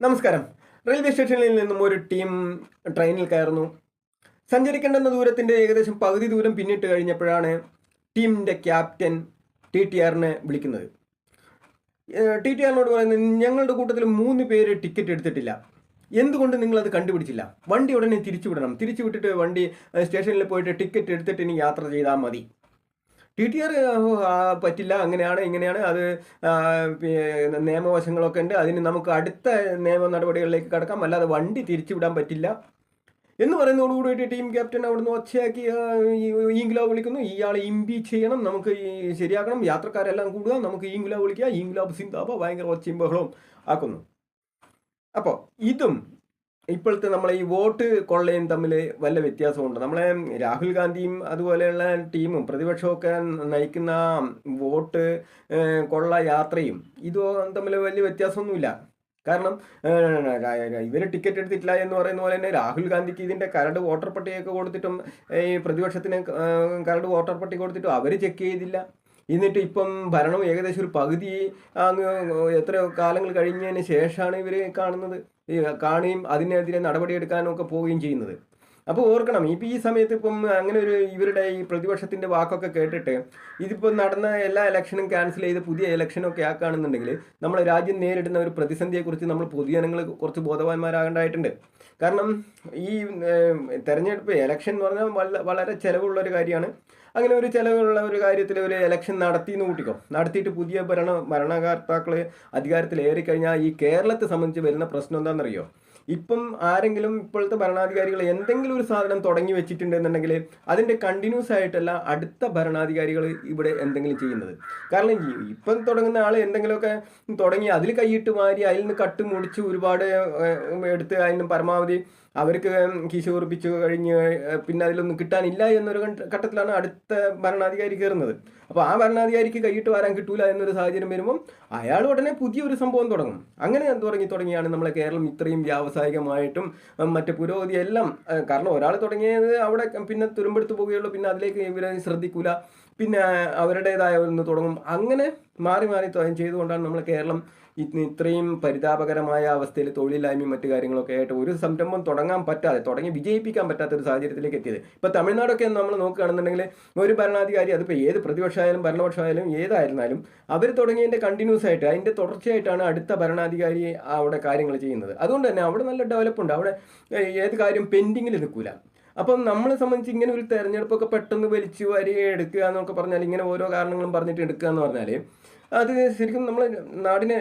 നമസ്കാരം. റെയിൽവേ സ്റ്റേഷനിൽ നിന്നും ഒരു ടീം ട്രെയിനിൽ കയറുന്നു. സഞ്ചരിക്കേണ്ടുന്ന ദൂരത്തിന്റെ ഏകദേശം പകുതി ദൂരം പിന്നിട്ട് കഴിഞ്ഞപ്പോഴാണ് ടീമിന്റെ ക്യാപ്റ്റൻ ടി ടി ആറിനെ വിളിക്കുന്നത്. ടി ടി ആറിനോട് പറയുന്നത് ഞങ്ങളുടെ കൂട്ടത്തിൽ മൂന്ന് പേര് ടിക്കറ്റ് എടുത്തിട്ടില്ല. എന്തുകൊണ്ട് നിങ്ങളത് കണ്ടുപിടിച്ചില്ല? വണ്ടി ഉടനെ തിരിച്ചു വിടണം തിരിച്ചു വിട്ടിട്ട് വണ്ടി സ്റ്റേഷനിൽ പോയിട്ട് ടിക്കറ്റ് എടുത്തിട്ട് ഇനി യാത്ര ചെയ്താൽ മതി. ടി ടി ആർ പറ്റില്ല. അങ്ങനെയാണ് ഇങ്ങനെയാണ്. അത് നിയമവശങ്ങളൊക്കെ ഉണ്ട്. അതിന് നമുക്ക് അടുത്ത നിയമ നടപടികളിലേക്ക് കടക്കാം. അല്ലാതെ വണ്ടി തിരിച്ചുവിടാൻ പറ്റില്ല. എന്ന് പറയുന്നതോടുകൂടി ടീം ക്യാപ്റ്റൻ അവിടുന്ന് ഒച്ചയാക്കി ആ, ഈ ഈങ്കുല വിളിക്കുന്നു. ഇയാളെ ഇമ്പി ചെയ്യണം. നമുക്ക് ശരിയാക്കണം. യാത്രക്കാരെല്ലാം കൂടുക. നമുക്ക് ഈങ്കുല വിളിക്കുക ഈങ്കുലാബ് സിന്താബ ഭയങ്കര ഒച്ചയും ബഹളവും ആക്കുന്നു. അപ്പോൾ ഇതും ഇപ്പോഴത്തെ നമ്മളെ ഈ വോട്ട് കൊള്ളയും തമ്മിൽ വല്ല വ്യത്യാസമുണ്ട്? നമ്മളെ രാഹുൽ ഗാന്ധിയും അതുപോലെയുള്ള ടീമും പ്രതിപക്ഷമൊക്കെ നയിക്കുന്ന വോട്ട് കൊള്ള യാത്രയും ഇതും തമ്മിൽ വലിയ വ്യത്യാസമൊന്നുമില്ല. കാരണം ഇവർ ടിക്കറ്റ് എടുത്തിട്ടില്ല എന്ന് പറയുന്ന പോലെ തന്നെ രാഹുൽ ഗാന്ധിക്ക് ഇതിന്റെ കരട് വോട്ടർ പട്ടികയൊക്കെ കൊടുത്തിട്ടും ഈ പ്രതിപക്ഷത്തിന് കരട് വോട്ടർ പട്ടിക കൊടുത്തിട്ടും അവർ ചെക്ക് ചെയ്തില്ല. എന്നിട്ട് ഇപ്പം ഭരണം ഏകദേശം ഒരു പകുതി അങ്ങ് എത്ര കാലങ്ങൾ കഴിഞ്ഞതിന് ശേഷമാണ് ഇവർ കാണുന്നത്. കാണുകയും അതിനെതിരെ നടപടിയെടുക്കാനും ഒക്കെ പോവുകയും ചെയ്യുന്നത്. അപ്പോൾ ഓർക്കണം ഇപ്പം ഈ സമയത്ത് ഇപ്പം അങ്ങനെ ഒരു ഇവരുടെ ഈ പ്രതിപക്ഷത്തിന്റെ വാക്കൊക്കെ കേട്ടിട്ട് ഇതിപ്പോൾ നടന്ന എല്ലാ ഇലക്ഷനും ക്യാൻസൽ ചെയ്ത് പുതിയ ഇലക്ഷനൊക്കെ ആക്കുകയാണെന്നുണ്ടെങ്കിൽ നമ്മൾ രാജ്യം നേരിടുന്ന ഒരു പ്രതിസന്ധിയെക്കുറിച്ച് നമ്മൾ പൊതുജനങ്ങൾ കുറച്ച് ബോധവാന്മാരാകേണ്ടതായിട്ടുണ്ട്. കാരണം ഈ തെരഞ്ഞെടുപ്പ് ഇലക്ഷൻ എന്ന് പറഞ്ഞാൽ വളരെ ചിലവുള്ള ഒരു കാര്യമാണ്. അങ്ങനെ ഒരു ചിലവുള്ള ഒരു കാര്യത്തിൽ ഒരു ഇലക്ഷൻ നടത്തി എന്ന് കൂട്ടിക്കോ. നടത്തിയിട്ട് പുതിയ ഭരണ ഭരണകർത്താക്കൾ അധികാരത്തിൽ ഏറിക്കഴിഞ്ഞാൽ ഈ കേരളത്തെ സംബന്ധിച്ച് വരുന്ന പ്രശ്നം എന്താണെന്നറിയോ? ഇപ്പം ആരെങ്കിലും ഇപ്പോഴത്തെ ഭരണാധികാരികൾ എന്തെങ്കിലും ഒരു സാധനം തുടങ്ങി വെച്ചിട്ടുണ്ടെന്നുണ്ടെങ്കിൽ അതിന്റെ കണ്ടിന്യൂസ് ആയിട്ടല്ല അടുത്ത ഭരണാധികാരികൾ ഇവിടെ എന്തെങ്കിലും ചെയ്യുന്നത്. കാരണം ഇപ്പം തുടങ്ങുന്ന ആൾ എന്തെങ്കിലുമൊക്കെ തുടങ്ങി അതിൽ കൈയിട്ട് മാറി അതിൽ നിന്ന് കട്ട് മുടിച്ച് ഒരുപാട് എടുത്ത് അതിന് പരമാവധി അവർക്ക് കീശ ഉറപ്പിച്ചു കഴിഞ്ഞ് പിന്നെ അതിലൊന്നും കിട്ടാനില്ല എന്നൊരു ഘട്ടത്തിലാണ് അടുത്ത ഭരണാധികാരി കയറുന്നത്. അപ്പോൾ ആ ഭരണാധികാരിക്ക് കൈയിട്ട് വരാൻ കിട്ടൂല എന്നൊരു സാഹചര്യം വരുമ്പം അയാൾ ഉടനെ പുതിയൊരു സംഭവം തുടങ്ങും. അങ്ങനെ തുടങ്ങി തുടങ്ങിയാണ് നമ്മളെ കേരളം ഇത്രയും വ്യാവസായികമായിട്ടും മറ്റ് പുരോഗതി എല്ലാം കാരണം ഒരാൾ തുടങ്ങിയത് അവിടെ പിന്നെ തുരുമ്പെടുത്ത് പോവുകയുള്ളൂ പിന്നെ അതിലേക്ക് ഇവരെ ശ്രദ്ധിക്കൂല. പിന്നെ അവരുടേതായ ഒന്ന് തുടങ്ങും. അങ്ങനെ മാറി മാറി ചെയ്തുകൊണ്ടാണ് നമ്മൾ കേരളം ഇത്രയും പരിതാപകരമായ അവസ്ഥയിൽ തൊഴിലില്ലായ്മയും മറ്റു കാര്യങ്ങളൊക്കെ ആയിട്ട് ഒരു സംരംഭം തുടങ്ങാൻ പറ്റാതെ തുടങ്ങി വിജയിപ്പിക്കാൻ പറ്റാത്ത ഒരു സാഹചര്യത്തിലേക്ക് എത്തിയത്. ഇപ്പോൾ തമിഴ്നാടൊക്കെ നമ്മൾ നോക്കുകയാണെന്നുണ്ടെങ്കിൽ ഒരു ഭരണാധികാരി അതിപ്പോൾ ഏത് പ്രതിപക്ഷമായാലും ഭരണപക്ഷമായാലും ഏതായിരുന്നാലും അവർ തുടങ്ങിയതിന്റെ കണ്ടിന്യൂസ് ആയിട്ട് അതിന്റെ തുടർച്ചയായിട്ടാണ് അടുത്ത ഭരണാധികാരി അവിടെ കാര്യങ്ങൾ ചെയ്യുന്നത്. അതുകൊണ്ട് തന്നെ അവിടെ നല്ല ഡെവലപ്പുണ്ട് അവിടെ ഏത് കാര്യം പെൻഡിങ്ങിൽ നിൽക്കൂല. അപ്പം നമ്മളെ സംബന്ധിച്ച് ഇങ്ങനെ ഒരു തെരഞ്ഞെടുപ്പൊക്കെ പെട്ടെന്ന് വലിച്ചു വാരി എടുക്കുക എന്നൊക്കെ പറഞ്ഞാൽ ഇങ്ങനെ ഓരോ കാരണങ്ങളും പറഞ്ഞിട്ട് എടുക്കുക എന്ന് പറഞ്ഞാൽ അത് ശരിക്കും നമ്മൾ നാടിനെ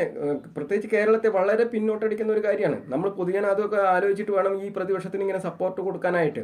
പ്രത്യേകിച്ച് കേരളത്തെ വളരെ പിന്നോട്ടടിക്കുന്ന ഒരു കാര്യമാണ്. നമ്മൾ പുതിയ അതൊക്കെ ആലോചിച്ചിട്ട് വേണം ഈ പ്രതിപക്ഷത്തിന് ഇങ്ങനെ സപ്പോർട്ട് കൊടുക്കാനായിട്ട്.